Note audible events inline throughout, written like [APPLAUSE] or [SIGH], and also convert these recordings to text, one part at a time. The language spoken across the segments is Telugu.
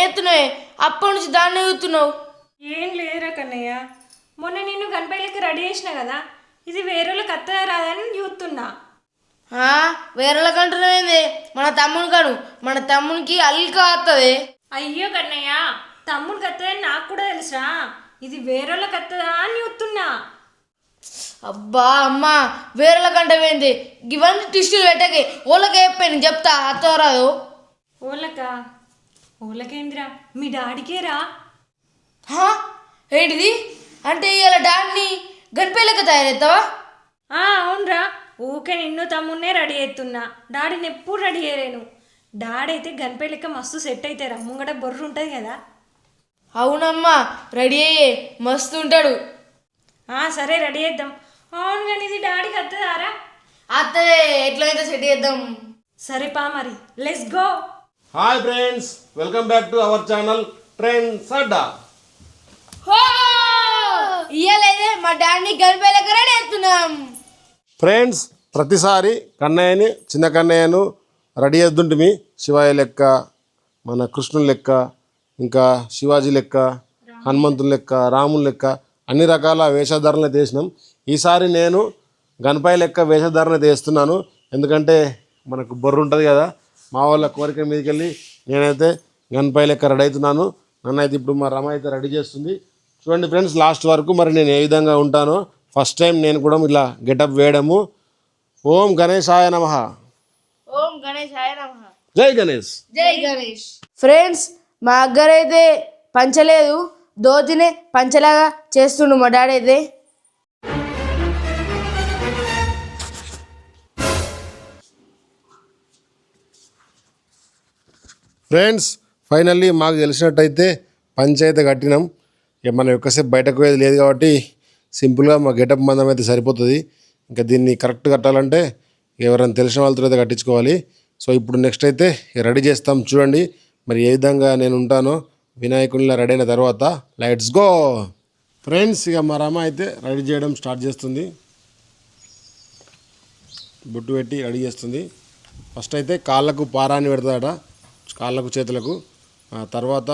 ఏతున్నావే అప్పటి నుంచి దాన్ని చూస్తున్నావు ఏం లేదురా కన్నయ్య. మొన్న నేను గణపయ్యలకి రెడీ చేసిన కదా ఇది వేరేళ్ళకి అత్తదా రాదని చూస్తున్నా. ఆ, వేరేళ్ళ కంటున్నావేంది మన తమ్ముని కను మన తమ్మునికి అల్లిక వస్తుంది అయ్యో కన్నయ్య తమ్ముడికి అత్తదని నాకు కూడా తెలుసా ఇది వేరేళ్ళకి అత్తదా అని చూస్తున్నా. అబ్బా అమ్మా వేరేళ్ళ కంటవేంది ఇవన్నీ టిస్టులు పెట్టకే ఓళ్ళకి చెప్పాను చెప్తా అత్తవరాదు ఓలక ఓలకేంద్రా మీ డాడీకేరా? హా? ఏంటిది? అంటే ఇవాళ డాన్ని గణపేలక తయారెత్తావా? ఆ, అవునరా. ఊకే నిన్ను తమ్మున్నే రెడీ అవుతున్నా డాడీని ఎప్పుడు రెడీ చేయలేను. డాడీ అయితే గణపయ్య లెక్క మస్తు సెట్ అవుతారా ముంగట బొర్రు ఉంటుంది కదా. అవునమ్మా రెడీ అయ్యే మస్తు ఉంటాడు. ఆ, సరే రెడీ చేద్దాం. అవును కానీ ఇది డాడీకి అత్తదారా? అత్తదే ఎట్లయితే సెట్ చేద్దాం. సరే పా మరి. Let's go. Hi friends welcome back to our channel train సడ్డా ఇయ్యాలైతే మా అవుతున్నాం. ఫ్రెండ్స్ ప్రతిసారి కన్నయ్యని చిన్న కన్నయ్యను రెడీ చేద్దుంటిమి శివయ్య లెక్క మన కృష్ణుని లెక్క ఇంకా శివాజీ లెక్క హనుమంతుని లెక్క రాముని లెక్క అన్ని రకాల వేషధారణ తీసినాం ఈసారి నేను గణపయ్య లెక్క వేషధారణ తీస్తున్నాను ఎందుకంటే మనకు బొర్రు ఉంటుంది కదా మా వాళ్ళ కోరిక మీదకి వెళ్ళి నేనైతే గణపయ్య లెక్క రెడీ అవుతున్నాను. నన్ను అయితే ఇప్పుడు మా రమ అయితే రెడీ చేస్తుంది. చూడండి ఫ్రెండ్స్ లాస్ట్ వరకు మరి నేను ఏ విధంగా ఉంటానో ఫస్ట్ టైం నేను కూడా ఇలా గెటప్ వేయడము. ఓం గణేశాయ నమ. ఓం గణేష్ ఆయన నమః. జై గణేష్. జై గణేష్. ఫ్రెండ్స్ మా అగ్గరైతే పంచలేదు. దోతినే పంచలాగా చేస్తుండు మా డాడీ అయితే. ఫ్రెండ్స్ ఫైనల్లీ మాకు తెలిసినట్టయితే పంచాయతీ కట్టినాం. ఇక మనం ఎక్కువసేపు బయటకు పోయేది లేదు కాబట్టి సింపుల్గా మా గెటప్ మందం అయితే సరిపోతుంది. ఇంకా దీన్ని కరెక్ట్ కట్టాలంటే ఎవరైనా తెలిసిన వాళ్ళతో అయితే కట్టించుకోవాలి. సో ఇప్పుడు నెక్స్ట్ అయితే రెడీ చేస్తాం చూడండి. మరి ఏ విధంగా నేను ఉంటానో వినాయకునిలా రెడీ అయిన తర్వాత లైట్స్ గో! ఫ్రెండ్స్ ఇక మా రమ అయితే రెడీ చేయడం స్టార్ట్ చేస్తుంది. బొట్టు పెట్టి రెడీ చేస్తుంది. ఫస్ట్ అయితే కాళ్ళకు పారాన్ని పెడతాడట. కాళ్ళకు చేతులకు తర్వాత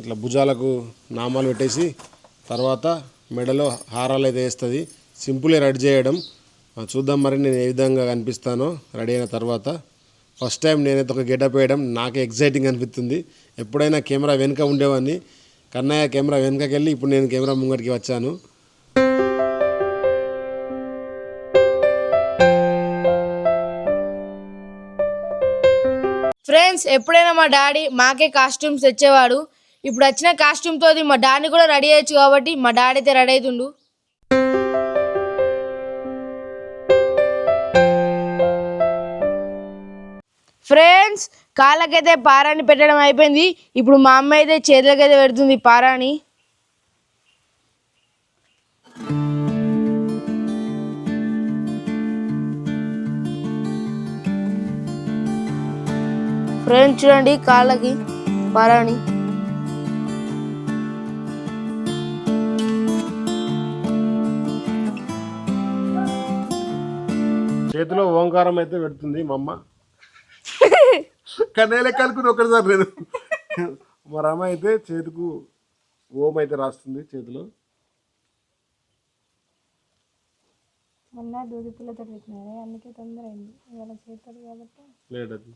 ఇట్లా భుజాలకు నామాలు పెట్టేసి తర్వాత మెడలో హారాలు అయితే వేస్తుంది. సింపులే రెడీ చేయడం. చూద్దాం మరి నేను ఏ విధంగా కనిపిస్తానో రెడీ అయిన తర్వాత. ఫస్ట్ టైం నేనైతే ఒక గెటప్ వేయడం నాకు ఎగ్జైటింగ్ అనిపిస్తుంది. ఎప్పుడైనా కెమెరా వెనుక ఉండేవాడిని. కన్నయ్య కెమెరా వెనుకకి వెళ్ళి ఇప్పుడు నేను కెమెరా ముంగటికి వచ్చాను. ఫ్రెండ్స్ ఎప్పుడైనా మా డాడీ మాకే కాస్ట్యూమ్స్ తెచ్చేవాడు. ఇప్పుడు వచ్చిన కాస్ట్యూమ్తో మా డాడీ కూడా రెడీ అయ్యచ్చు కాబట్టి మా డాడీ అయితే రెడీ అవుతుండు. ఫ్రెండ్స్ కాళ్ళకైతే పారాని పెట్టడం అయిపోయింది. ఇప్పుడు మా అమ్మ అయితే చేతులకైతే పెడుతుంది పారాని. ఫ్రెండ్స్ చూడండి కాళ్ళకి పారాని చేతిలో ఓంకారం అయితే పెడుతుంది మా అమ్మ. లెక్క అనుకుని ఒకటిసారి లేదు మా రమ అయితే చేతికు ఓం అయితే రాస్తుంది చేతిలో. మొన్న దూది పిల్లతో పెట్టినారే అందుకే తొందర అయింది ఇవాళ చేస్తాడు కాబట్టి. లేట్ అది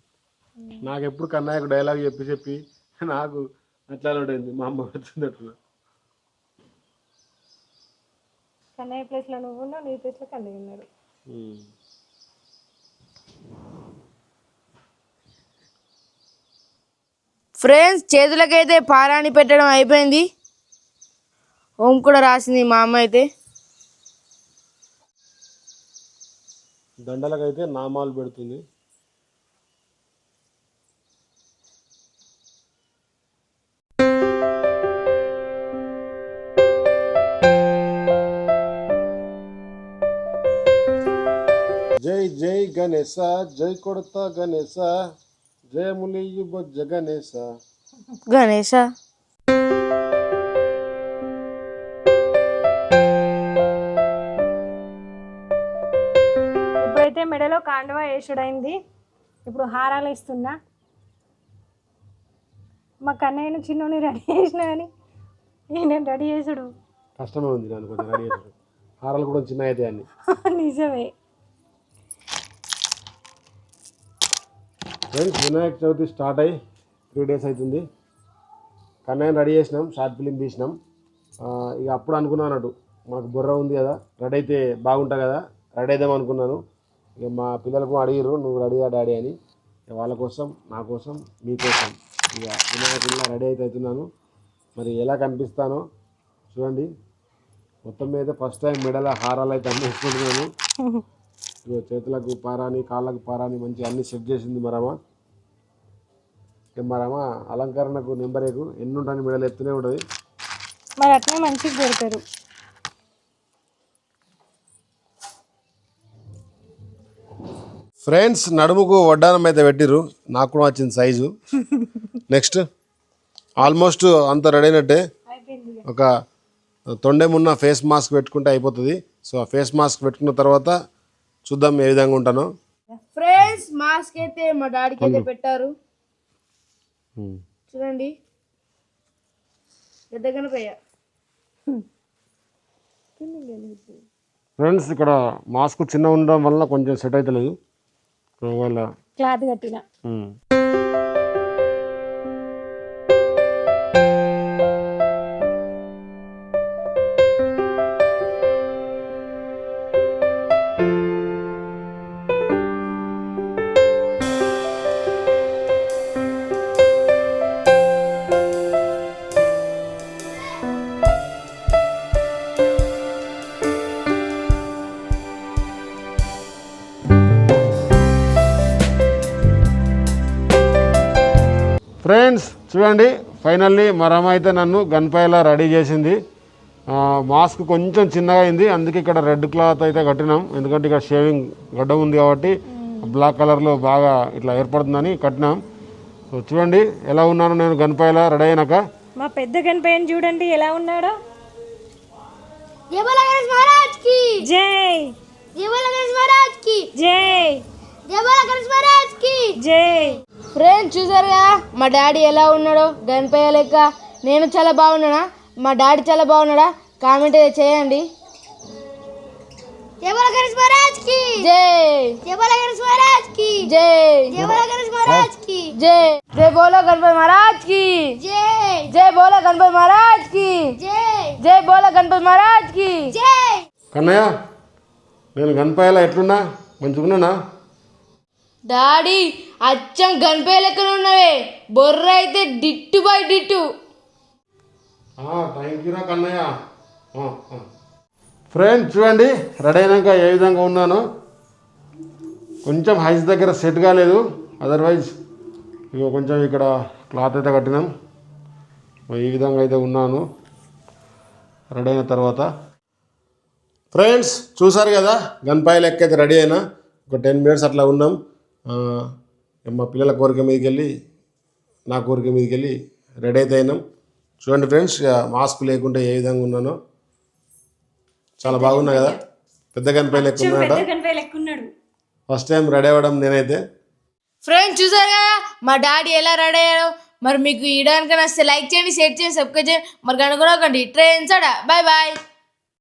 నాకు ఎప్పుడు కన్నయ్యకు డైలాగ్ చెప్పి చెప్పి నాకు అట్లా ఉంటుంది మా అమ్మ వచ్చింది అట్లా. కన్నయ్య ప్లేస్లో నువ్వు ఉన్నావు నీ ప్లేస్లో కన్నయ్య ఉన్నాడు ఉమ్. ఫ్రెండ్స్ చేతులకైతే పారాని పెట్టడం అయిపోయింది. ఓం కూడా రాసింది మా అమ్మ అయితే. దండలకైతే నామాలు పెడుతుంది. జై జై గణేశ జై కొడత గణేశ జయములియు బొజ్జ గణేశ. గణేష ఇప్పుడైతే మెడలో కాండవా వేసుడైంది ఇప్పుడు హారాలు ఇస్తున్నా మా కన్నయ్యను చిన్నోని రెడీ చేసిన కానీ నేను రెడీ చేసుడు. కష్టమే ఉంది నన్ను కొంచెం రెడీ చేసాడు. హారాలు కూడా చిన్న అయితే [LAUGHS] నిజమే. ఫ్రెండ్స్ వినాయక చవితి స్టార్ట్ అయ్యి త్రీ డేస్ అవుతుంది. కన్నయ్య రెడీ చేసినాం షార్ట్ ఫిలిం తీసినాం. ఇక అప్పుడు అనుకున్నాను అటు మాకు బుర్ర ఉంది కదా రెడీ అయితే బాగుంటా కదా రెడీ అయిదాం అనుకున్నాను. ఇక మా పిల్లలకు అడిగిరు నువ్వు రెడీగా డాడీ అని. ఇక వాళ్ళ కోసం నా కోసం మీకోసం ఇక వినాయకుడిలా రెడీ అయితే అవుతున్నాను. మరి ఎలా కనిపిస్తానో చూడండి. మొత్తం మీద ఫస్ట్ టైం మెడల హారాలు అయితే అన్నీ [LAUGHS] చేతులకు పారాని కాళ్ళకు పారాని మంచి అన్ని సెట్ చేసింది మరమ్మ మరమ్మ అలంకరణకు నెంబరేకు ఎన్ని ఉంటాయని మెడలు ఎత్తునే ఉంటుంది. మరి అట్నే మంచిగా పెడతారు. ఫ్రెండ్స్ నడుముకు వడ్డానం అయితే పెట్టిర్రు. నాకు కూడా వచ్చింది సైజు నెక్స్ట్ ఆల్మోస్ట్ అంత రెడీ అయినట్టే. ఒక తొండేమున్న ఫేస్ మాస్క్ పెట్టుకుంటే అయిపోతుంది. సో ఆ ఫేస్ మాస్క్ పెట్టుకున్న తర్వాత చూద్దాం ఏ విధంగా ఉంటానో. ఫ్రెండ్స్ మాస్క్ అయితే మా డాడీకి అయితే పెట్టారు. చూడండి. ఫ్రెండ్స్ ఇక్కడ మాస్క్ చిన్న ఉండడం వల్ల కొంచెం సెట్ అవుతలేదు ఒకవేళ క్లాత్ కట్టిన. ఫ్రెండ్స్ చూడండి ఫైనల్లీ మా రమ అయితే నన్ను గన్పైలా రెడీ చేసింది. ఆ, మాస్క్ కొంచెం చిన్నగా అయింది అందుకే ఇక్కడ రెడ్ క్లాత్ అయితే కట్టినాం. ఎందుకంటే ఇక్కడ షేవింగ్ గడ్డ ఉంది కాబట్టి బ్లాక్ కలర్లో బాగా ఇట్లా ఏర్పడుతుందని కట్టినాం. సో చూడండి ఎలా ఉన్నాను నేను గన్పైలా రెడీ అయినాక. మా పెద్ద కనిపోయిన చూడండి ఎలా ఉన్నాడో. జై. జై జై. బోలా గణేష్ మహారాజ్కి జై. ఫ్రెండ్స్ చూసారుగా? మా డాడీ ఎలా ఉన్నాడో? గనిపయ్య లెక్క. నేను చాలా బాగున్నానా? మా డాడీ చాలా బాగున్నాడా? కామెంట్ అయితే చేయండి. జై గణేష్ మహారాజ్కి జై! జై బోలా గణేష్ మహారాజ్కి జై! జై బోలా గణేష్ మహారాజ్కి జై! జై బోలో గణపతి మహారాజ్కి జై! జై బోలో గణపతి మహారాజ్కి జై! జై బోలో గణపతి మహారాజ్కి జై! కన్నయ్య నేను గన్పైలా ఎట్లున్నా? మంచిగున్నానా? డాడీ అచ్చం గణపయ్య లెక్కన ఉన్నవే. బొర్ర అయితే డిట్టు బై డిట్టు. థ్యాంక్ యూరా కన్నయ్య. ఫ్రెండ్స్ చూడండి రెడీ అయినాక ఏ విధంగా ఉన్నాను. కొంచెం హైస్ దగ్గర సెట్ కాలేదు. అదర్వైజ్ ఇక కొంచెం ఇక్కడ క్లాత్ అయితే కట్టినాం. ఈ విధంగా అయితే ఉన్నాను. రెడీ అయిన తర్వాత. ఫ్రెండ్స్ చూసారు కదా గన్పాయ లెక్క అయితే రెడీ అయినా. ఒక టెన్ మినిట్స్ అట్లా ఉన్నాం. మా పిల్లల కోరిక మీదకి వెళ్ళి నా కోరిక మీదకి వెళ్ళి రెడీ అయితే అయినాం. చూడండి ఫ్రెండ్స్ ఇక మాస్క్ లేకుంటే ఏ విధంగా ఉన్నానో. చాలా బాగున్నా కదా? పెద్ద గన్పాయ లెక్క ఉన్నాడ పెద్ద కనిపోయి లెక్క ఉన్నాడు ఫస్ట్ టైం రెడీ అవ్వడం నేనైతే. ఫ్రెండ్స్ చూసారు కదా మా డాడీ ఎలా రెడీ అయ్యాడో? మరి మీకు ఈ కనుక నచ్చితే లైక్ చేయండి షేర్ చేయండి సబ్స్క్రైబ్ చేయండి. మరి కనుగొనకండి ట్రైన్ సడా బాయ్ బాయ్.